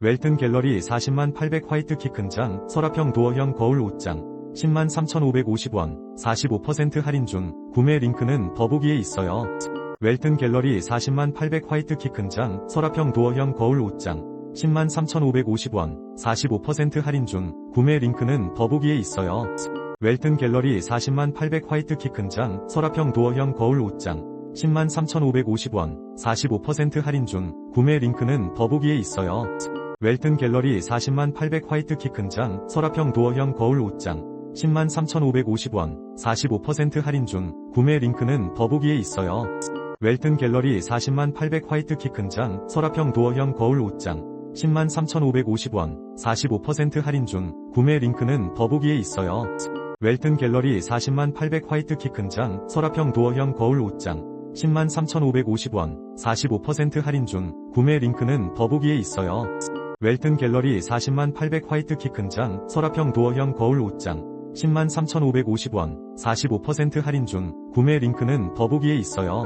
웰튼 갤러리 40만 800 화이트 키 큰 장 서랍형 도어형 거울 옷장 10만 3,550원 45% 할인 중 구매 링크는 더보기에 있어요. 웰튼 갤러리 40만 800 화이트 키 큰 장 서랍형 도어형 거울 옷장 10만 3,550원 45% 할인 중 구매 링크는 더보기에 있어요. 웰튼 갤러리 40만 800 화이트 키 큰 장 서랍형 도어형 거울 옷장 10만 3,550원 45% 할인 중 구매 링크는 더보기에 있어요. 웰튼 갤러리 40만 800 화이트 키 큰 장 서랍형 도어형 거울 옷장 10만 3,550원 45% 할인 중 구매 링크는 더보기에 있어요. 웰튼 갤러리 40만 800 화이트 키 큰 장 서랍형 도어형 거울 옷장 10만 3,550원 45% 할인 중 구매 링크는 더보기에 있어요. 웰튼 갤러리 40만 800 화이트 키 큰 장 서랍형 도어형 거울 옷장 10만 3,550원 45% 할인 중 구매 링크는 더보기에 있어요. 웰튼 갤러리 40만 800 화이트 키 큰 장 서랍형 도어형 거울 옷장 10만 3,550원 45% 할인 중 구매 링크는 더보기에 있어요.